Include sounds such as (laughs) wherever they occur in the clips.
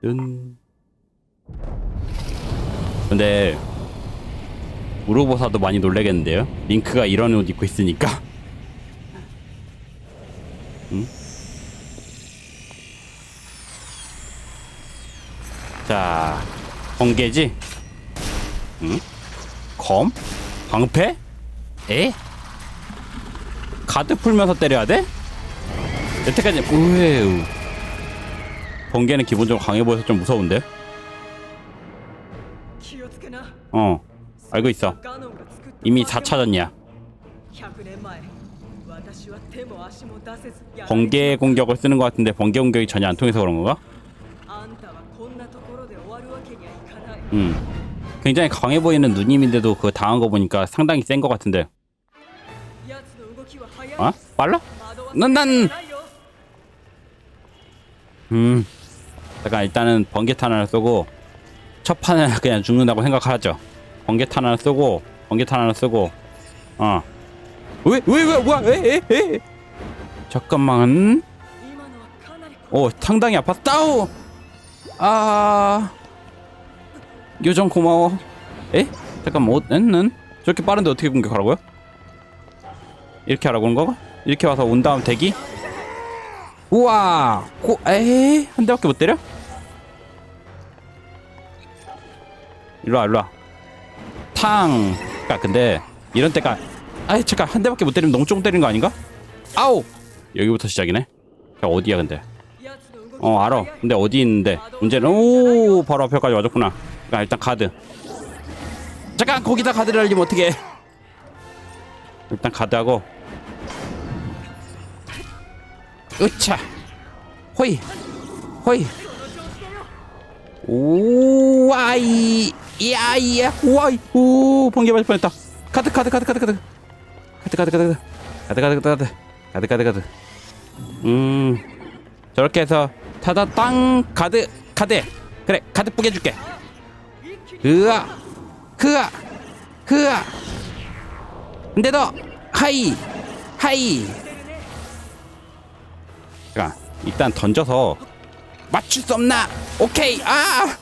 뜬. 근데 우르보사도 많이 놀래겠는데요? 링크가 이런 옷 입고 있으니까. 응? (laughs) 자, 번개지? 응? 검? 방패? 에? 가드 풀면서 때려야 돼? 여태까지 우에우 번개는 기본적으로 강해 보여서 좀 무서운데. 어, 알고 있어. 이미 4차전이야. 번개 공격을 쓰는 것 같은데 번개 공격이 전혀 안 통해서 그런 건가? 음. 굉장히 강해 보이는 누님인데도 그 당한 거 보니까 상당히 센 것 같은데. 아? 어? 빨라? 난 난. 음. 약간 일단은 번개탄 하나 쏘고 첫 판은 (laughs) 그냥 죽는다고 생각하죠. 번개탄 하나 쏘고 번개탄 하나 쏘고 어 왜 왜왜왜왜왜 에? 에? 잠깐만. 오 상당히 아팠다우. 아 요정 고마워. 에? 잠깐만 어, 뭐, 는 저렇게 빠른데 어떻게 공격하라고요? 이렇게 하라고 그런 거가? 이렇게 와서 온 다음 대기? 우와. 고 에이 한 대밖에 못 때려? 일로와 일로와. 탕. 그러니까 근데 이런 때가 아이 잠깐 한 대밖에 못 때리면 너무 조금 때리는 거 아닌가? 아우 여기부터 시작이네. 야 어디야 근데? 어 알아. 근데 어디 있는데? 문제는 오 바로 앞에까지 와줬구나. 그러니까 일단 가드. 잠깐 거기다 가드를 알리면 어떻게 일단 가드하고. 으차. 호이. 호이. 오와이. 야이야. 오와이. 오 번개 맞을 뻔했다. 카드 카드 카드 카드 카드 카드 카드 카드 카드 카드 카드 카드 카드 카드 음. 저렇게 해서 타다 땅 카드 카드 그래 카드 뿌게 줄게. 으아. 흐아. 흐아. 근데 너 하이. 하이 일단 던져서 맞출 수 없나? 오케이. 아.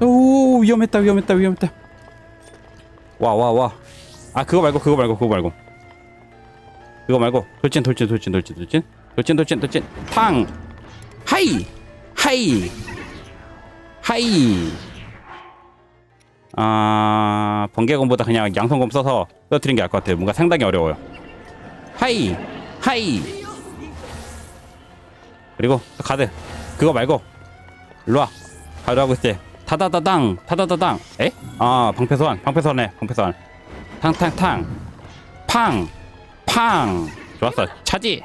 오 위험했다 위험했다 위험했다. 와 와 와. 아 그거 말고 그거 말고 그거 말고. 그거 말고. 돌진 돌진 돌진 돌진 돌진. 돌진 돌진 돌진. 탕 하이. 하이. 하이. 아 번개검보다 그냥 양손검 써서 떨어뜨리는 게 나을 것 같아요. 뭔가 상당히 어려워요. 하이. 하이 그리고 또 카드. 그거 말고. 일로와. 바로 하고 있을 때 타다다당 타다다당. 에? 아 방패 소환 방패 소환해 방패 소환. 탕탕탕. 팡 팡. 좋았어. 차지.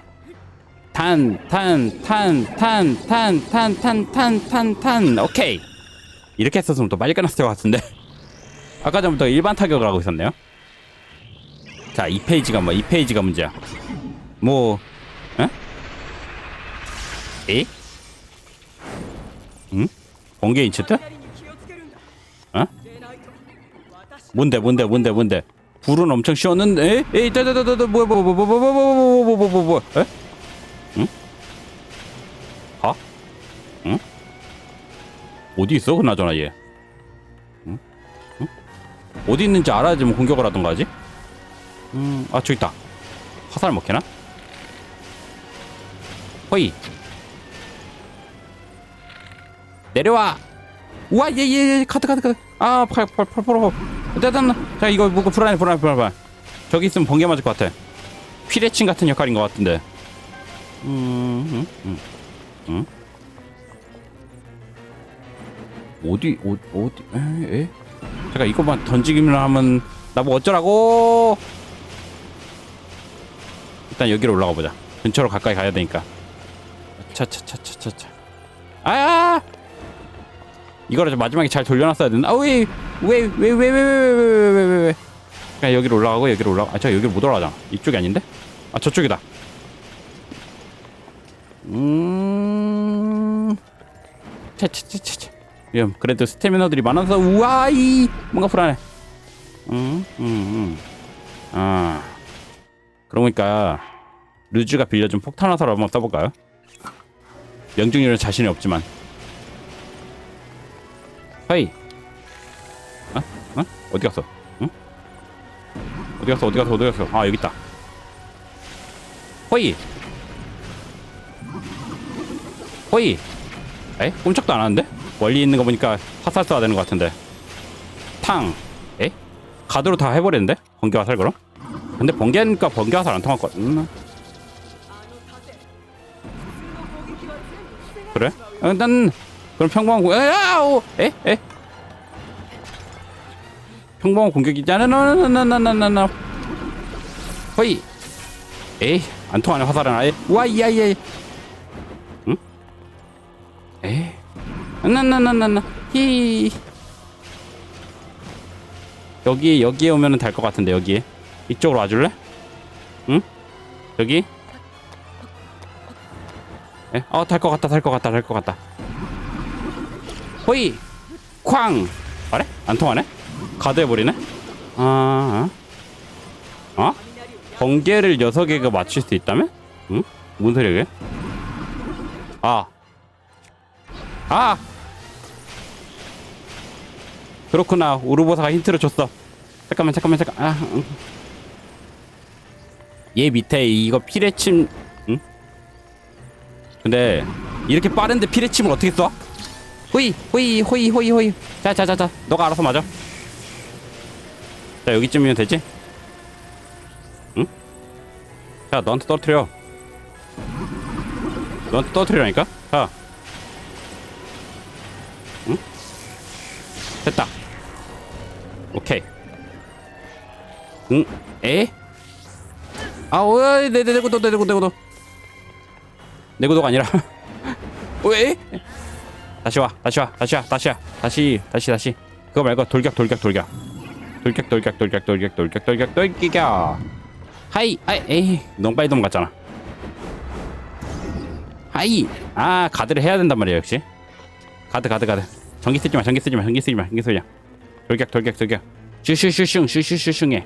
탄 탄 탄 탄 탄 탄 탄 탄 탄 탄. 오케이. 이렇게 했었으면 또 빨리 끝났을 것 같은데. (laughs) 아까 전부터 일반 타격을 하고 있었네요. 자 2페이지가 뭐 2페이지가 문제야. 뭐 에? 에이? 응? 번개 인체트? 어? 뭔데 뭔데 뭔데 뭔데 불은 엄청 쉬었는데 에이 에이 따다다다다 뭐야 뭐야 뭐야 뭐야 뭐야 뭐야 뭐야 뭐야 뭐야 에? 응? 가? 응? 어디 있어 그나저나 얘 응? 응? 어디 있는지 알아야지 뭐 공격을 하던가 하지 음아 저기 있다 화살 먹히나? 허이 내려와. 우와 얘얘얘 카드 카드 카드. 아 팔팔팔팔 일단 자 이거 뭐고 불안해 불안해 불안해 저기 있으면 번개 맞을 것 같아. 피레친 같은 역할인 것 같은데. 음, 음, 음, 음. 어디 어, 어디 에, 에? 잠깐 이것만 던지기만 하면 나뭐 어쩌라고? 일단 여기로 올라가 보자. 근처로 가까이 가야 되니까. 차차차차차차. 아야 이거를 마지막에 잘 돌려놨어야 되는데 아왜왜 왜 왜 왜 왜 왜 왜 왜왜왜 그냥 여기로 올라가고 여기로 올라가 아 제가 여기로 못 올라가잖아 이쪽이 아닌데 아 저쪽이다 음 차차차차 지금 그래도 스태미너들이 많아서 우와이 뭔가 불안해 음음음아 그러니까 루즈가 빌려준 폭탄 화살 한번 써볼까요? 명중률은 자신이 없지만 하이. 어? 어? 어디 갔어? 응? 어디 갔어? 어디 갔어? 어디 갔어? 아 여기 있다. 호이. 호이. 에? 꼼짝도 안 하는데? 멀리 있는 거 보니까 화살 쏴야 되는 거 같은데. 탕. 에? 가드로 다 해버리는데? 번개 화살 그럼? 근데 번개니까 번개 화살 안 통할 것 같... 음. 그래? 어, 일단 그럼 평범한 공... 야, 오, 에? 에? 평범한 공격이잖아. 나나나나나나. 허이. 에이, 안 통하네 화살은 아예. 와, 이야, 이야. 응? 에이. 나나나나나. 히. 여기 여기에 오면은 될 것 같은데 여기에. 이쪽으로 와줄래? 응? 여기? 예? 어, 달것 같다, 달것 같다, 달것 같다. 호이 쾅 아래 안 통하네 가드해버리네 아, 아, 어? 번개를 6개가 맞출 수 있다며? 응? 뭔 소리야 그게? 아 아! 그렇구나 우르보사가 힌트를 줬어 잠깐만 잠깐만 잠깐 아, 응. 밑에 이거 피레침 응? 근데 이렇게 빠른데 피레침을 어떻게 써? 호이, 호이, 호이, 호이, 호이. 자, 자, 자, 자. 너가 알아서 맞아. 자, 여기쯤이면 되지? 자, 너한테 떨어뜨려. 너한테 떨어뜨리라니까? 자. 응? 됐다. 오케이. 응? 에? 아, 오, 내, 내, 내 구도, 내 구도, 내 구도. 내 구도가 아니라. (laughs) 왜? 다시 와, 다시 와, 다시 와, 다시 와, 다시, 다시, 다시. 그거 말고 돌격, 돌격, 돌격. 돌격, 돌격, 돌격, 돌격, 돌격, 돌격, 돌격. 하이, 아이, 에이, 너무 빨리 넘어갔잖아. 하이, 아 가드를 해야 된단 말이야 역시. 가드, 가드, 가드. 전기 쓰지 마, 전기 쓰지 마, 전기 쓰지 마, 전기 쓰지 마. 돌격, 돌격, 돌격. 슈슈슈슝, 슈슈슈슝해.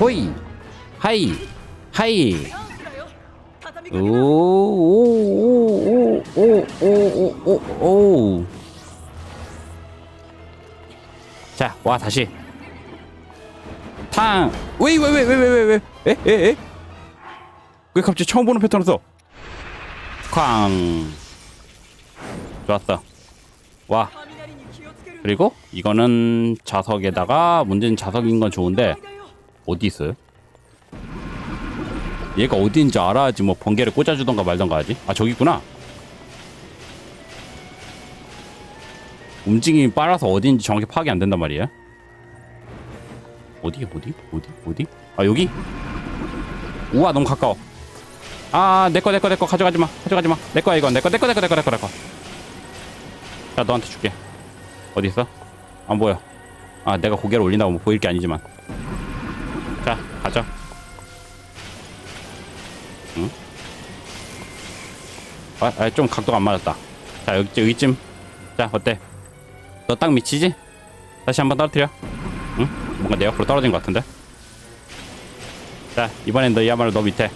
호이, 하이, 하이. 오오오오오오오오오 자, 와 다시. 탕. 왜왜왜왜왜왜왜 에? 에? 에? 왜 갑자기 처음 보는 패턴을 써? 쾅. 좋았어. 와. 그리고 이거는 자석에다가 문제는 자석인 건 좋은데 어디 있어요? 얘가 어디인지 알아야지 뭐 번개를 꽂아주던가 말던가 하지. 아 저기 있구나. 움직임이 빨라서 어디인지 정확히 파악이 안 된단 말이야 어디 어디 어디 어디? 아 여기? 우와 너무 가까워. 아 내꺼 내꺼 내꺼 가져가지 마 가져가지 마내 거야 이건. 내꺼 내꺼 내꺼 내꺼 내꺼 내꺼 자 너한테 줄게. 어디 있어? 안 보여. 아 내가 고개를 올린다고 뭐 보일 게 아니지만. 자 가자 응? 아, 아, 좀 각도가 안 맞았다 자 여기, 여기쯤 자 어때 너 딱 미치지? 다시 한번 떨어뜨려 응? 뭔가 내 옆으로 떨어진 것 같은데 자 이번엔 너야말로 너 밑에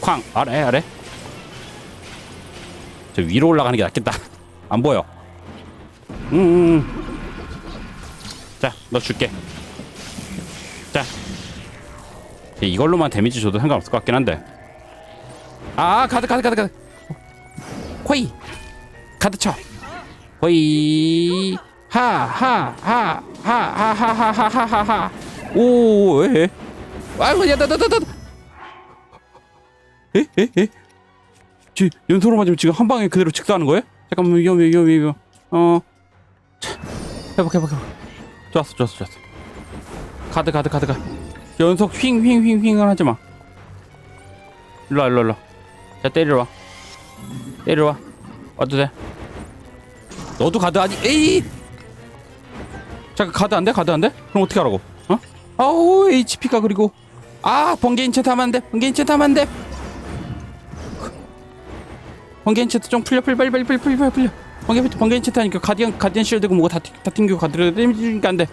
쾅 아래 아래 저 위로 올라가는 게 낫겠다 (laughs) 안 보여 음. 자, 너 줄게. 자. 이걸로만 데미지 줘도 상관없을 것 같긴 한데. 아, 가드, 가드, 가드, 가드. 호이. 가드 쳐. 호이. 하, 하, 하, 하, 하, 하, 하, 하, 하, 하, 하. 오, 에. 아이고, 야, 나, 나, 나, 나. 에, 에, 에. 지, 연소로 맞으면 지금 한 방에 그대로 직사하는 거예요? 잠깐만, 위험해, 위험해, 위험. 어. 차, 해볼게, 해볼게. 해볼게. 좋았어 좋았어 좋았어 가드 가드 가드 가 연속 휑휑휑휑을 하지 마 일로와 일로와 일로와 자 때리러 와. 때리러 와. 와도 돼. 너도 가드 아니 에이! 잠깐 가드 안 돼? 가드 안 돼? 그럼 어떻게 하라고? 어? 아우 HP가 그리고. 아 번개 인체트 하면 안돼. 번개 인체트 하면 안돼. 번개 인체트 좀 풀려 풀려 빨리 빨리 빨리 풀려 풀려 번개 번개 인체트 하니까 가디언 가디언 쉴드고 뭐가 다, 튕- 다 튕기고 가드를 데미지니까 안돼.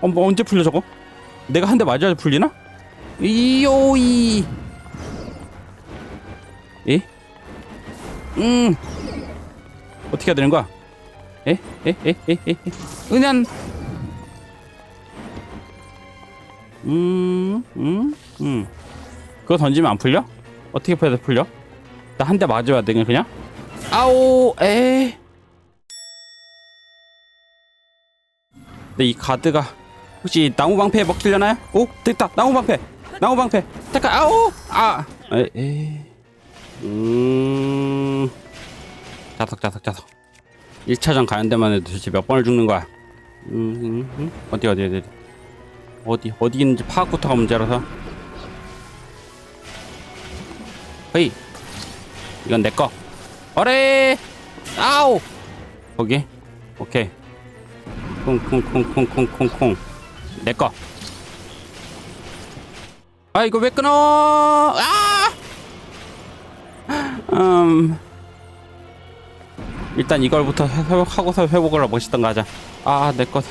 어, 뭐 언제 풀려 저거? 내가 한 대 맞아야 풀리나? 이요이 예? 음 어떻게 해야 되는 거야? 에? 에? 에? 에? 에? 은연 음, 음, 음. 그거 던지면 안 풀려? 어떻게 풀려 풀려? 나 한 대 맞아야 되긴 그냥? 아오, 에. 근데 이 가드가 혹시 나무 방패에 먹히려나요? 오, 됐다. 나무 방패. 나무 방패. 잠깐, 아오, 아, 에, 에. 음, 자석, 자석, 자석. 1차전 가는 데만 해도 도대체 몇 번을 죽는 거야? 음, 음, 음. 어디, 어디, 어디, 어디. 어디 있는지 파악부터가 문제라서. 헤이. 이건 내꺼 어레! 아우 거기? 오케이. 콩콩콩콩콩콩콩 내꺼 아 이거 왜 끊어? 아 음, 일단 이걸부터 회복하고서 회복을 멋있던가 하자 아 내꺼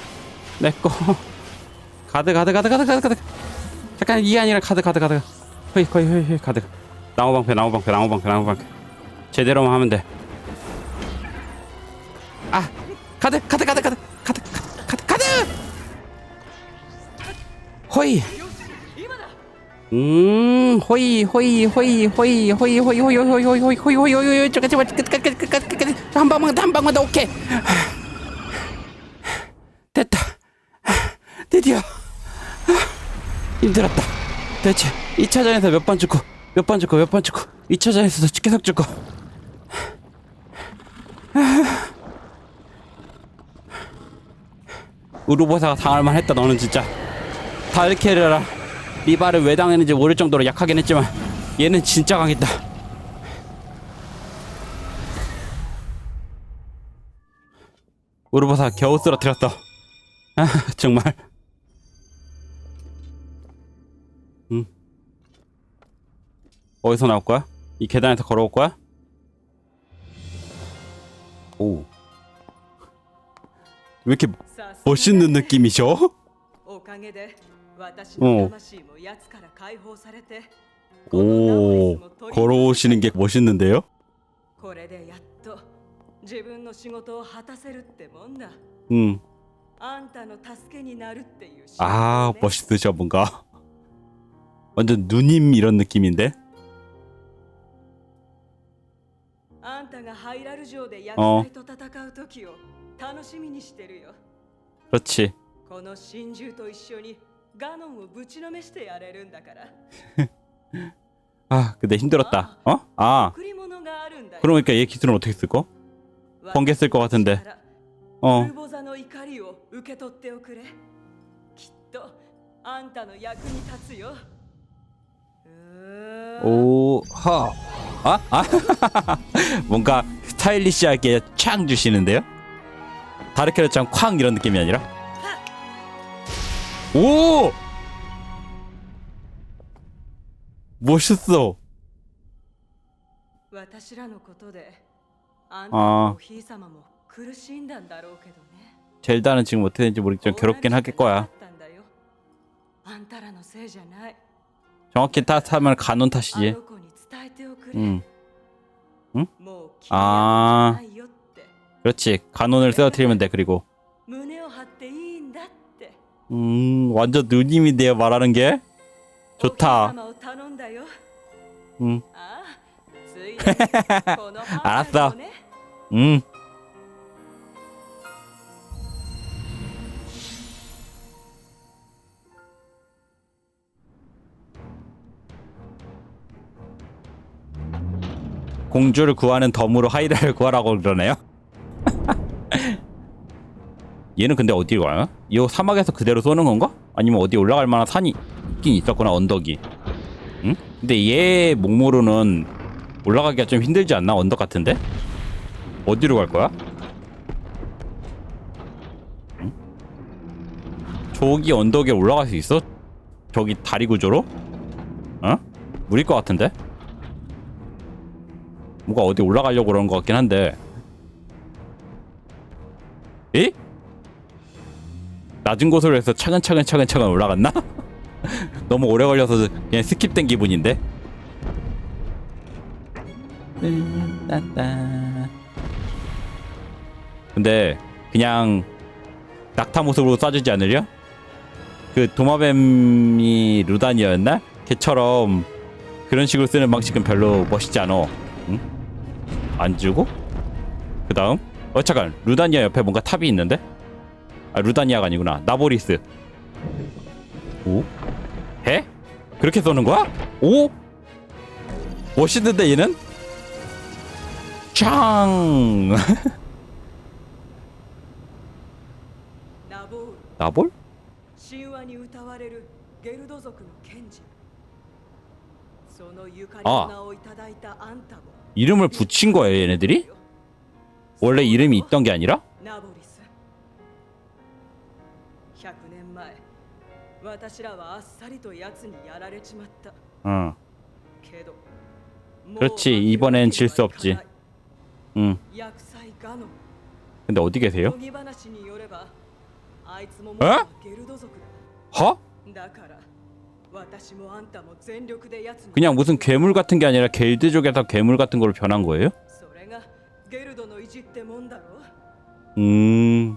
가드 가드 가드 가드 가드 가드 잠깐 이게 아니라 가드 가드 가드 허이 허이 허이 허이 가드 나무 방패 나무 방패 나무 방패 나무 방패 제대로만 하면 돼 아 가드 가드 가드 가드 가드 가드 가드 호이 음 호이 호이 호이 호이 호이 호이 호이 호이 호이 호이 호이 호이 호이 호이 저까 저까 끝끝끝끝끝한 방만 더, 한 방만 더 오케이 됐다 드디어 힘들었다. 대체 2차전에서 몇 번 죽고 몇 번 죽고 몇 번 죽고 2차전에서도 계속 죽고 우르보사가 당할만 했다 너는 진짜 다르케르라 리바를 왜 당했는지 모를 정도로 약하긴 했지만 얘는 진짜 강했다 우르보사 겨우 쓰러뜨렸어 아 정말 어디서 나올 거야? 이 계단에서 걸어올 거야? 오. 왜 이렇게 멋있는 느낌이셔? おかげで私の魂も奴から解放されて 오. 걸어오시는 게 멋있는데요? これでやっと自分の仕事を果たせるってもんだ 음. あんたの助けになるっていう仕事 아, をね 멋있으셔 뭔가. 완전 누님 이런 느낌인데? あんたがハイラル城でヤあクザイと戦う時を楽しみにしてるよ 그렇지. この真珠と一緒に ガノンをぶちのめしてやれるんだから 아, (laughs) 근데 힘들었다. 어? 아, 贈り物があるんだよ 그러니까 얘 기술은 어떻게 쓸 거? 번개 쓸 것 같은데. お 어. ルボザの怒りを受け取っておくれきっとあんたの役に立つようー 오, 하. 아? 아? (laughs) 뭔가 스타일리시하게 창 주시는데요? 다르케르짱 쾅 이런 느낌이 아니라? 오! 멋있어. 아. 젤다는 지금 어떻게 되는지 모르겠지만 어, 괴롭긴 하겠 거야. 정확히 탓하면 간혼 탓이지. 응. 응? 아. 음. 그렇지. 간혼을 쓰러뜨리면 돼. 그리고. 음, 완전 누님이 돼요 말하는 게 좋다. 음. (laughs) 알았어. 음. 공주를 구하는 덤으로 하이라를 구하라고 그러네요. 얘는 근데 어디로 가요? 이 사막에서 그대로 쏘는 건가? 아니면 어디 올라갈 만한 산이 있긴 있었구나 언덕이. 응? 근데 얘 목모로는 올라가기가 좀 힘들지 않나 언덕 같은데? 어디로 갈 거야? 응? 저기 언덕에 올라갈 수 있어? 저기 다리 구조로? 어? 무릴 것 같은데? 뭔가 어디 올라가려고 그러는 것 같긴 한데 에? 낮은 곳으로 해서 차근차근 차근차근 올라갔나? (laughs) 너무 오래 걸려서 그냥 스킵된 기분인데? 근데 그냥 낙타 모습으로 쏴주지 않으려? 그 도마뱀이 루단이었나? 걔처럼 그런 식으로 쓰는 방식은 별로 멋있지 않아. 응? 안 주고? 그 다음? 어 잠깐 루다니아 옆에 뭔가 탑이 있는데? 아 루다니아가 아니구나 나보리스 오? 해? 그렇게 쏘는 거야? 오? 멋있는데 얘는? 짱! (laughs) ナボール 나볼? 神話に歌われるゲルド族の賢治そのゆかりああの名をいただいたあんたも 이름을 붙인 거예요 얘네들이? 원래 이름이 있던 게 아니라? ナボ 私らはあっさりと奴にやられちまった 응 けど 그렇지, 이번엔 질수 없지. 응 薬剤ガノン 근데 어디 계세요? 乃木話によればあいつももえゲルド族 허? だだから私もあんたも全力で奴に 그냥 무슨 괴물 같은 게 아니라 겔드족에서 괴물 같은 걸로 변한 거예요? それがゲルドの意地ってもんだろ 음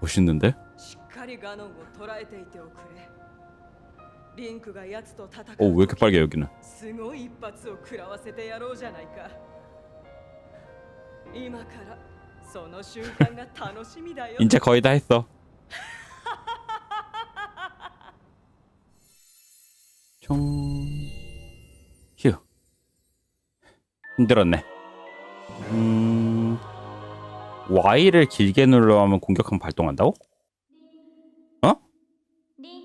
멋있는데? しっかりガノンを捉えていておくれリンクが奴と戦う 어 왜 이렇게 빨개 여기는 すごい一発を食らわせてやろうじゃないか今からその瞬間が楽しみだよ 이제 거의 다 했어 총 휴 힘들었네 음 Y를 길게 눌러하면 공격하면 발동한다고?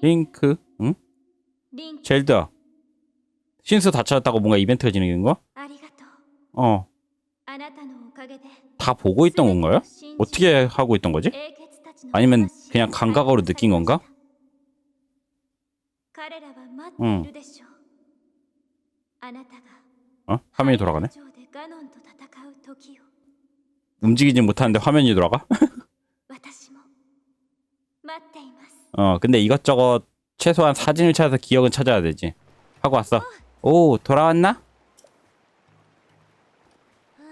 링크, 응? 젤다. 신스 다 찾았다고 뭔가 이벤트가 진행된 거? 어. 다 보고 있던 건가요? 어떻게 하고 있던 거지? 아니면 그냥 감각으로 느낀 건가? 응. 어? 화면이 돌아가네? 움직이지 못하는데 화면이 돌아가? (laughs) 어 근데 이것저것 최소한 사진을 찾아서 기억은 찾아야 되지. 하고 왔어. 오 돌아왔나?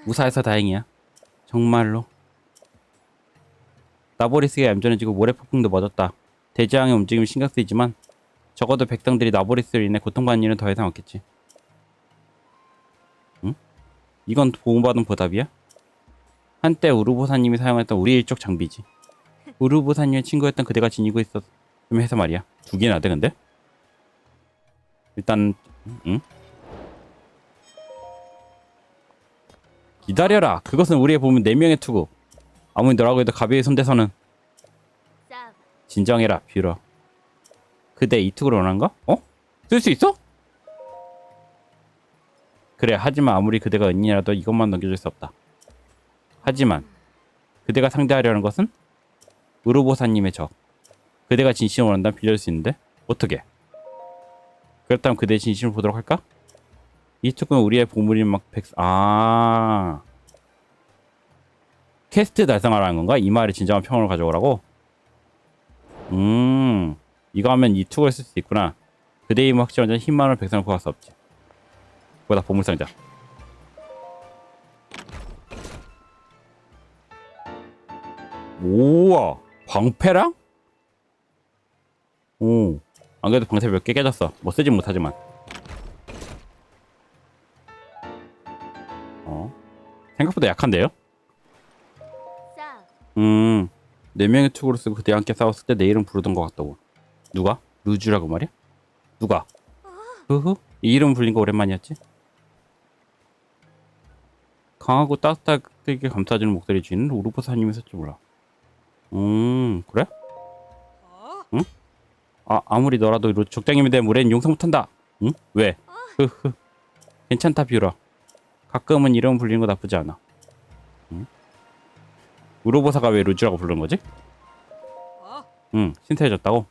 무사해서 다행이야. 정말로. 나보리스가 얌전해지고 모래폭풍도 멎었다. 대지왕의 움직임이 신경 쓰이지만 적어도 백성들이 나보리스로 인해 고통받는 일은 더 이상 없겠지. 응? 이건 보호받은 보답이야? 한때 우르보사님이 사용했던 우리 일족 장비지. 우르보사님의 친구였던 그대가 지니고 있었 좀 해서 말이야. 두 개나 돼 근데? 일단 응? 기다려라. 그것은 우리의 보면 네 명의 투구. 아무리 너라고 해도 가비의 손대서는 진정해라 뷰러. 그대 이 투구를 원한가? 어? 쓸 수 있어? 그래 하지만 아무리 그대가 은인이라도 이것만 넘겨줄 수 없다. 하지만 그대가 상대하려는 것은 우르보사님의 적. 그대가 진심을 원한다면 빌려줄 수 있는데 어떻게? 그렇다면 그대의 진심을 보도록 할까? 이 투구는 우리의 보물인 막 백... 아 퀘스트 달성하라는 건가? 이 말이 진정한 평온을 가져오라고? 음 이거 하면 이 투구를 쓸수 있구나 그대의 힘을 확실한 힘만으로 백성을 구할 수 없지 보다 보물상자 우와 방패랑? 오, 안 그래도 방패 몇개 깨졌어. 뭐 쓰진 못하지만. 어, 생각보다 약한데요? 음, 네 명의 투구를 쓰고 그대 함께 싸웠을 때 내 이름 부르던 것 같다고. 누가? 루즈라고 말이야? 누가? 흐흐, 이 이름 불린 거 오랜만이었지? 강하고 따뜻하게 감싸주는 목소리 주인은 우르보사님이었을지 몰라. 음, 그래? 아, 아무리 너라도 족장님에 대한 무례는 용서 못한다. 응? 왜? 어? 흐흐. 괜찮다, 뷰라. 가끔은 이름 불리는 거 나쁘지 않아. 응? 우로보사가 왜 루즈라고 부르는 거지? 어? 응, 신세해졌다고?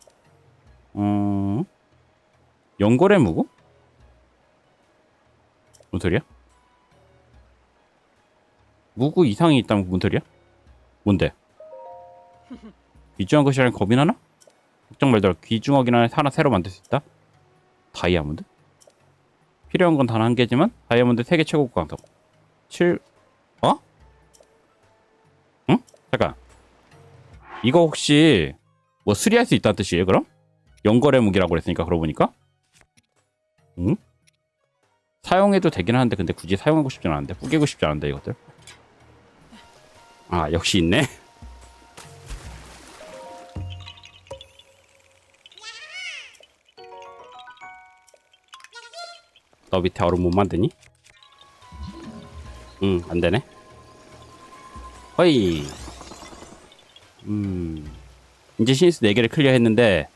음... 연골의 무구? 뭔 소리야? 무구 이상이 있다면 뭔 소리야? 뭔데? (laughs) 위조한 것이라는 겁이 나나? 걱정 말더라. 귀중하기나 하나 새로 만들 수 있다. 다이아몬드? 필요한 건 단 한 개지만 다이아몬드 세계 최고 강성. 7 어? 응? 잠깐. 이거 혹시 뭐 수리할 수 있다는 뜻이에요 그럼? 연거래 무기라고 그랬으니까 그러고 보니까 응? 사용해도 되긴 하는데 근데 굳이 사용하고 싶진 않은데 뿌개고 싶지 않은데 이것들 아 역시 있네 너 밑에 얼음 못 만드니? 응 안 되네. 허이. 음. 이제 신스 4개를 클리어 했는데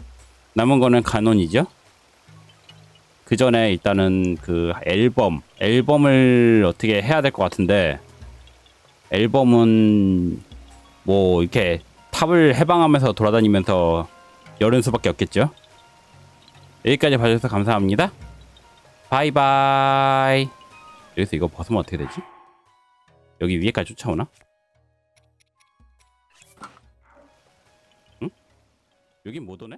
남은 거는 간원이죠? 그 전에 일단은 그 앨범 앨범을 어떻게 해야 될 것 같은데 앨범은 뭐 이렇게 탑을 해방하면서 돌아다니면서 열은 수밖에 없겠죠? 여기까지 봐주셔서 감사합니다 바이바이 여기서 이거 벗으면 어떻게 되지? 여기 위에까지 쫓아오나? 응? 여긴 못 오네?